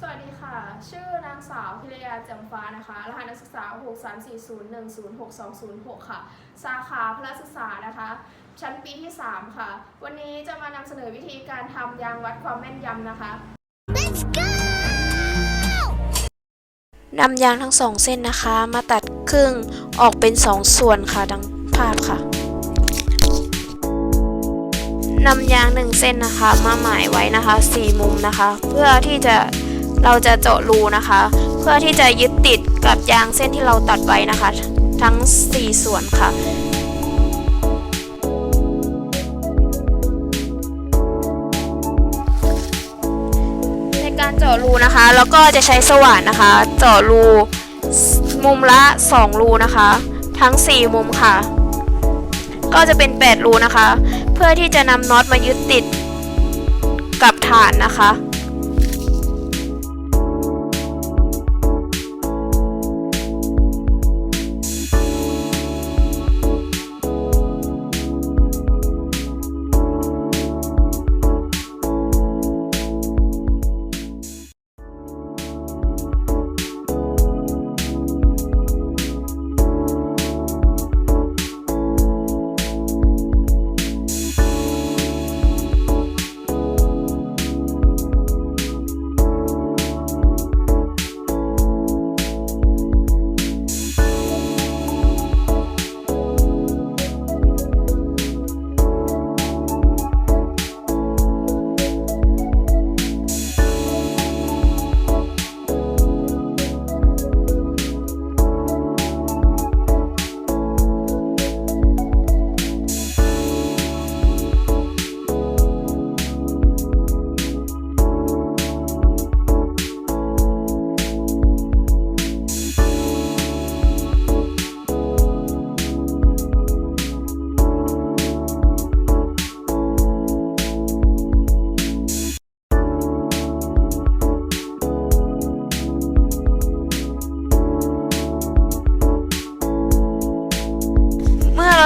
สวัสดีค่ะ ชื่อนางสาวพิรยาแจ่มฟ้านะคะ รหัสนักศึกษา 63401062006 ค่ะ สาขาพละศึกษานะคะ ชั้นปีที่ 3 ค่ะ วันนี้จะมานำเสนอวิธีการทำยางวัดความแม่นยำนะคะนำยางทั้งสองเส้นนะคะ มาตัดครึ่งออกเป็นสองส่วนค่ะ ดังภาพค่ะนำยางหนึ่งเส้นนะคะ มาหมายไว้นะคะสี่มุมนะคะ เพื่อที่จะ เราจะเจาะรูนะคะ เพื่อที่จะยึดติดกับยางเส้นที่เราตัดไว้นะคะ ทั้ง 4 ส่วนค่ะในการเจาะรูนะคะ แล้วก็จะใช้สว่านนะคะ เจาะรูมุมละ 2 รูนะคะ ทั้ง 4 มุมค่ะ ก็จะเป็น 8 รูนะคะ เพื่อที่จะนำน็อตมายึดติดกับฐานนะคะ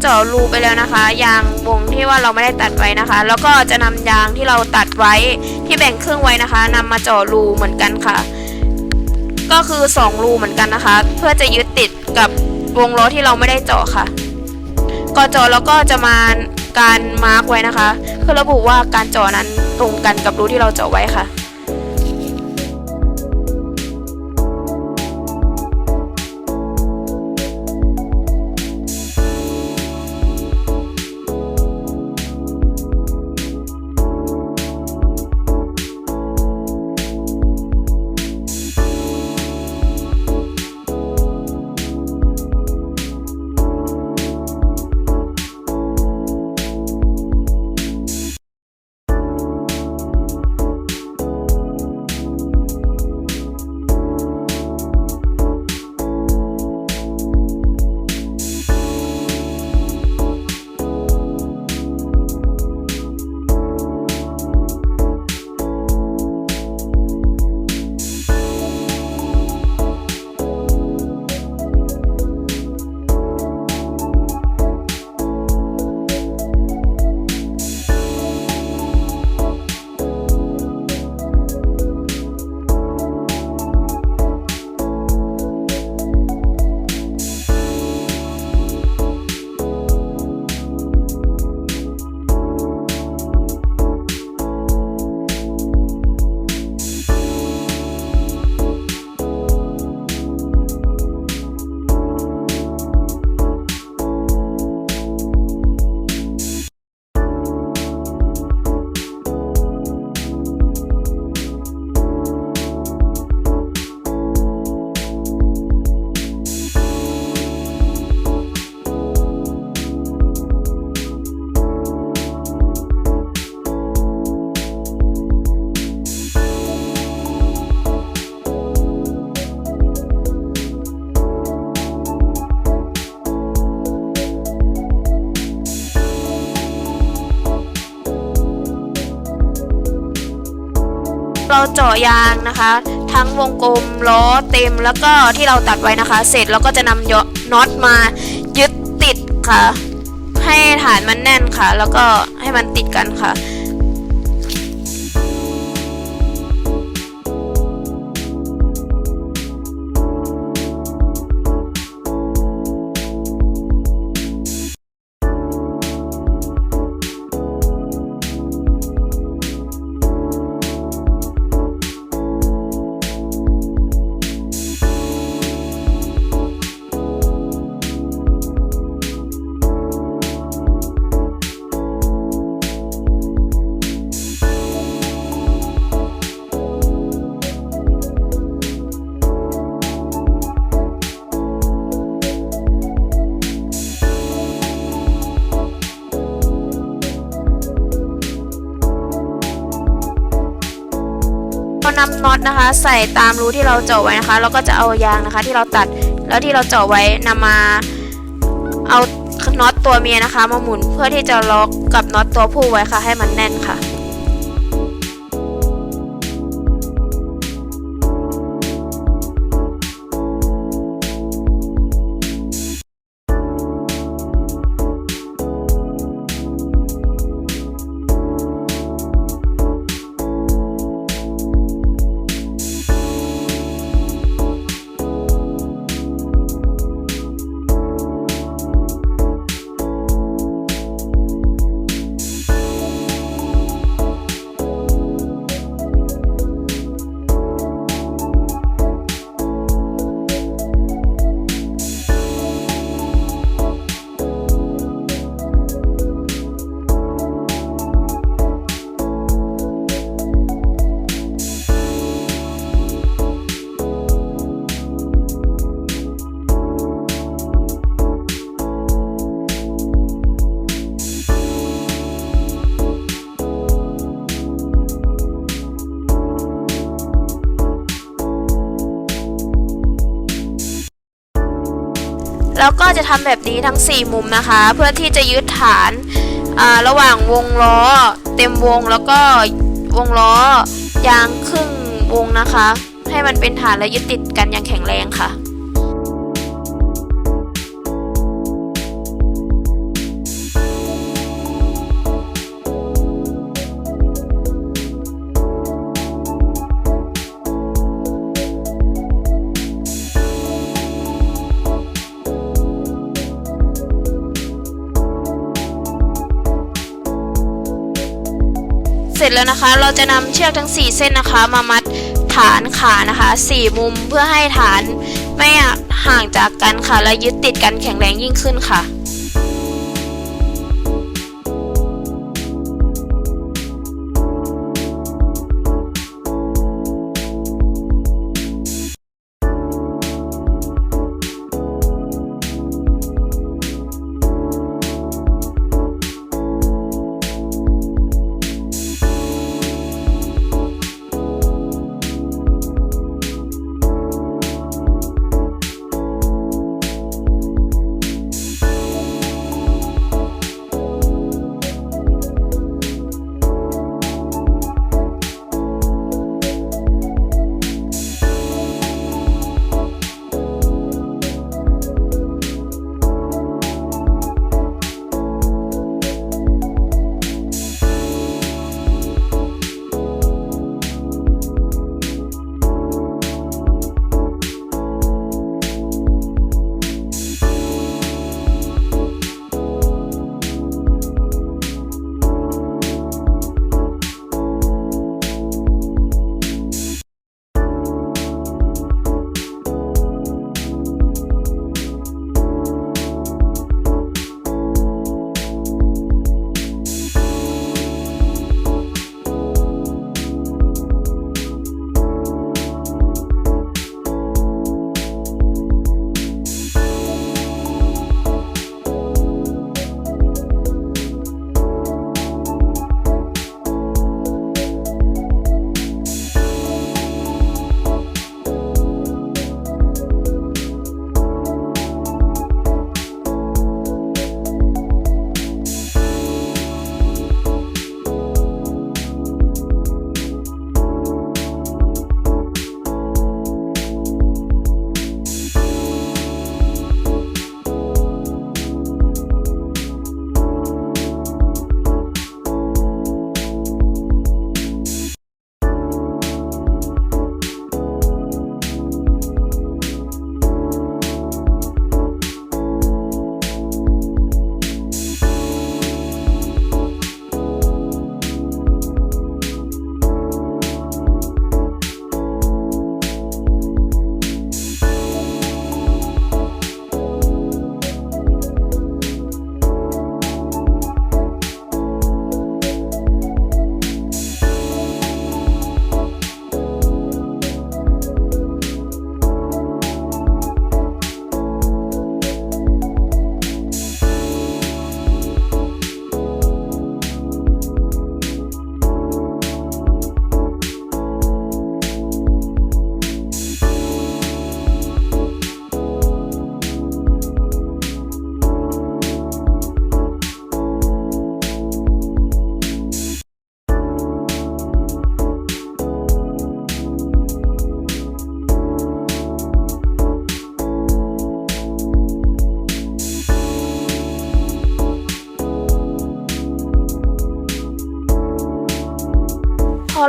เจาะรูไปแล้วนะคะ ยางวงที่ว่าเราไม่ได้ตัดไว้นะคะ แล้วก็จะนำยางที่เราตัดไว้ที่แบ่งครึ่งไว้นะคะนำมาเจาะรูเหมือนกันค่ะ ก็คือ 2 รูเหมือนกันนะคะ เพื่อจะยึดติดกับวงล้อที่เราไม่ได้เจาะค่ะก่อเจาะแล้วก็จะมาการมาร์กไว้นะคะ เพื่อระบุว่าการเจาะนั้นตรงกันกับรูที่เราเจาะไว้ค่ะ เราเจาะยางนะคะ ทั้งวงกลมล้อเต็มแล้วก็ที่เราตัดไว้นะคะ เสร็จเราก็จะนำยน็อตมายึดติดค่ะ ให้ฐานมันแน่นค่ะ แล้วก็ให้มันติดกันค่ะ นำน็อตนะคะ ใส่ตามรูที่เราเจาะไว้นะคะ แล้วก็จะเอายางนะคะ ที่เราตัดแล้วที่เราเจาะไว้นำมาเอาน็อตตัวเมียนะคะ มาหมุนเพื่อที่จะล็อกกับน็อตตัวผู้ไว้ค่ะ ให้มันแน่นค่ะ ทำแบบนี้ทั้ง 4 มุมนะคะ เพื่อที่จะยึดฐานาระหว่างวงล้อเต็มวงแล้วก็วงล้อยางครึ่งวงนะคะ ให้มันเป็นฐานและยึดติดกันอย่างแข็งแรงค่ะ จแล้วนะคะ เราจะนำเชือกทั้ง 4 เส้นนะคะ มามัดฐานขานะคะ 4 มุมเพื่อให้ฐานไม่ห่างจากกันค่ะและยึดติดกันแข็งแรงยิ่งขึ้นค่ะ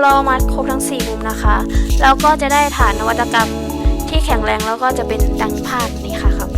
เรามัดครบทั้ง 4 มุมนะคะแล้วก็จะได้ฐานนวัตกรรมที่แข็งแรงแล้วก็จะเป็นดังภาพนี้ค่ะครับ